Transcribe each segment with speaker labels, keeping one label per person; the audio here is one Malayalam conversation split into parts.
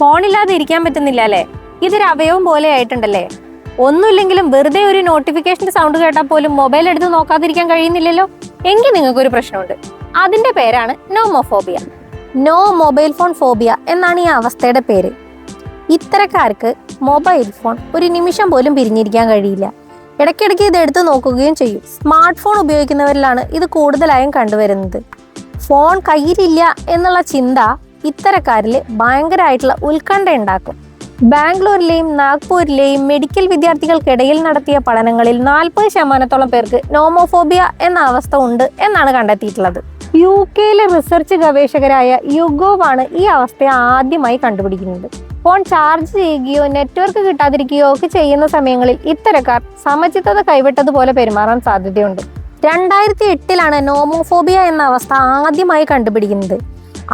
Speaker 1: ഫോണില്ലാതെ ഇരിക്കാൻ പറ്റുന്നില്ല അല്ലേ? ഇതൊരു അവയവം പോലെ ആയിട്ടുണ്ടല്ലേ? ഒന്നുമില്ലെങ്കിലും വെറുതെ ഒരു നോട്ടിഫിക്കേഷന്റെ സൗണ്ട് കേട്ടാൽ പോലും മൊബൈൽ എടുത്ത് നോക്കാതിരിക്കാൻ കഴിയുന്നില്ലല്ലോ? എങ്കിൽ നിങ്ങൾക്കൊരു പ്രശ്നമുണ്ട്. അതിന്റെ പേരാണ് nomophobia no mobile phone phobia എന്നാണ് ഈ അവസ്ഥയുടെ പേര്. ഇത്തരക്കാർക്ക് മൊബൈൽ ഫോൺ ഒരു നിമിഷം പോലും പിരിഞ്ഞിരിക്കാൻ കഴിയില്ല. ഇടയ്ക്കിടയ്ക്ക് ഇത് എടുത്ത് നോക്കുകയും ചെയ്യും. സ്മാർട്ട് ഫോൺ ഉപയോഗിക്കുന്നവരിലാണ് ഇത് കൂടുതലായും കണ്ടുവരുന്നത്. ഫോൺ കയ്യിലില്ല എന്നുള്ള ചിന്ത ഇത്തരക്കാരിൽ ഭയങ്കരമായിട്ടുള്ള ഉത്കണ്ഠ ഉണ്ടാക്കും. ബാംഗ്ലൂരിലെയും നാഗ്പൂരിലെയും മെഡിക്കൽ വിദ്യാർത്ഥികൾക്കിടയിൽ നടത്തിയ പഠനങ്ങളിൽ നാൽപ്പത് ശതമാനത്തോളം പേർക്ക് നോമോഫോബിയ എന്ന അവസ്ഥ ഉണ്ട് എന്നാണ് കണ്ടെത്തിയിട്ടുള്ളത്. യു കെയിലെ റിസർച്ച് ഗവേഷകരായ യുഗോവ് ആണ് ഈ അവസ്ഥയെ ആദ്യമായി കണ്ടുപിടിക്കുന്നത്. ഫോൺ ചാർജ് ചെയ്യുകയോ നെറ്റ്വർക്ക് കിട്ടാതിരിക്കുകയോ ഒക്കെ ചെയ്യുന്ന സമയങ്ങളിൽ ഇത്തരക്കാർ സമചിത്തത കൈവിട്ടതുപോലെ പെരുമാറാൻ സാധ്യതയുണ്ട്. രണ്ടായിരത്തി എട്ടിലാണ് നോമോഫോബിയ എന്ന അവസ്ഥ ആദ്യമായി കണ്ടുപിടിക്കുന്നത്.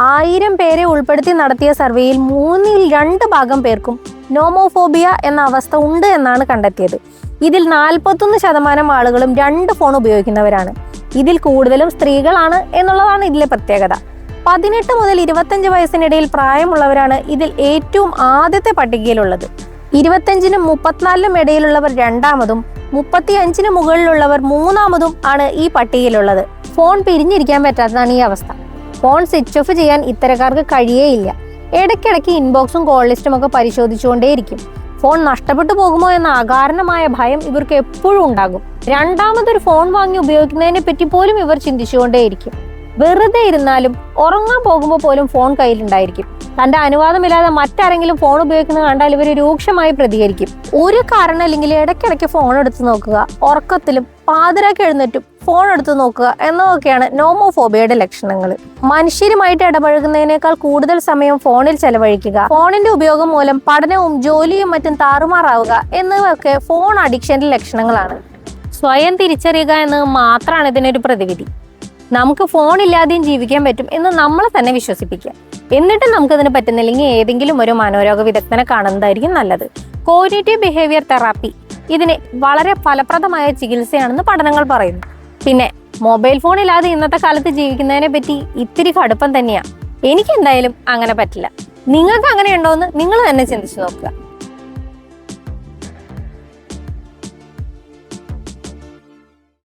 Speaker 1: ആയിരം പേരെ ഉൾപ്പെടുത്തി നടത്തിയ സർവേയിൽ മൂന്നിൽ രണ്ട് ഭാഗം പേർക്കും നോമോഫോബിയ എന്ന അവസ്ഥ ഉണ്ട് എന്നാണ് കണ്ടെത്തിയത്. ഇതിൽ നാൽപ്പത്തൊന്ന് ശതമാനം ആളുകളും രണ്ട് ഫോൺ ഉപയോഗിക്കുന്നവരാണ്. ഇതിൽ കൂടുതലും സ്ത്രീകളാണ് എന്നുള്ളതാണ് ഇതിലെ പ്രത്യേകത. പതിനെട്ട് മുതൽ ഇരുപത്തഞ്ച് വയസ്സിനിടയിൽ പ്രായമുള്ളവരാണ് ഇതിൽ ഏറ്റവും ആദ്യത്തെ പട്ടികയിലുള്ളത്. ഇരുപത്തഞ്ചിനും മുപ്പത്തിനാലിനും ഇടയിലുള്ളവർ രണ്ടാമതും മുപ്പത്തി അഞ്ചിന് മുകളിലുള്ളവർ മൂന്നാമതും ആണ് ഈ പട്ടികയിലുള്ളത്. ഫോൺ പിരിഞ്ഞിരിക്കാൻ പറ്റാത്തതാണ് ഈ അവസ്ഥ. ഫോൺ സ്വിച്ച് ഓഫ് ചെയ്യാൻ ഇത്തരക്കാർക്ക് കഴിയേയില്ല. ഇടയ്ക്കിടയ്ക്ക് ഇൻബോക്സും കോൾ ലിസ്റ്റും ഒക്കെ പരിശോധിച്ചുകൊണ്ടേയിരിക്കും. ഫോൺ നഷ്ടപ്പെട്ടു പോകുമോ എന്ന അകാരണമായ ഭയം ഇവർക്ക് എപ്പോഴും ഉണ്ടാകും. രണ്ടാമതൊരു ഫോൺ വാങ്ങി ഉപയോഗിക്കുന്നതിനെ പറ്റി പോലും ഇവർ ചിന്തിച്ചുകൊണ്ടേയിരിക്കും. വെറുതെ ഇരുന്നാലും ഉറങ്ങാൻ പോകുമ്പോൾ പോലും ഫോൺ കയ്യിലുണ്ടായിരിക്കും. തന്റെ അനുവാദമില്ലാതെ മറ്റാരെങ്കിലും ഫോൺ ഉപയോഗിക്കുന്നത് കണ്ടാൽ ഇവർ രൂക്ഷമായി പ്രതികരിക്കും. ഒരു കാരണം അല്ലെങ്കിൽ ഇടയ്ക്കിടയ്ക്ക് ഫോൺ എടുത്ത് നോക്കുക ഉറക്കത്തിലും പാതിരാക്കി എഴുന്നേറ്റും ഫോൺ എടുത്ത് നോക്കുക എന്നതൊക്കെയാണ് നോമോഫോബിയയുടെ ലക്ഷണങ്ങൾ. മനുഷ്യരുമായിട്ട് ഇടപഴകുന്നതിനേക്കാൾ കൂടുതൽ സമയം ഫോണിൽ ചെലവഴിക്കുക ഫോണിന്റെ ഉപയോഗം മൂലം പഠനവും ജോലിയും മറ്റും താറുമാറാവുക എന്നിവയൊക്കെ ഫോൺ അഡിക്ഷന്റെ ലക്ഷണങ്ങളാണ്. സ്വയം തിരിച്ചറിയുക എന്നത് മാത്രമാണ് ഇതിനൊരു പ്രതിവിധി. നമുക്ക് ഫോൺ ഇല്ലാതെയും ജീവിക്കാൻ പറ്റും എന്ന് നമ്മളെ തന്നെ വിശ്വസിപ്പിക്കുക. എന്നിട്ടും നമുക്കതിന് പറ്റുന്നില്ലെങ്കിൽ ഏതെങ്കിലും ഒരു മനോരോഗ വിദഗ്ധനെ കാണുന്നതായിരിക്കും നല്ലത്. കോഗ്നേറ്റീവ് ബിഹേവിയർ തെറാപ്പി ഇതിന് വളരെ ഫലപ്രദമായ ചികിത്സയാണെന്ന് പഠനങ്ങൾ പറയുന്നു. പിന്നെ മൊബൈൽ ഫോൺ ഇല്ലാതെ ഇന്നത്തെ കാലത്ത് ജീവിക്കുന്നതിനെ പറ്റി ഇത്തിരി കടുപ്പം തന്നെയാണ് എനിക്ക് എന്തായാലും അങ്ങനെ പറ്റില്ല. നിങ്ങൾക്ക് അങ്ങനെ ഉണ്ടോ എന്ന് നിങ്ങൾ തന്നെ ചിന്തിച്ചു നോക്കുക.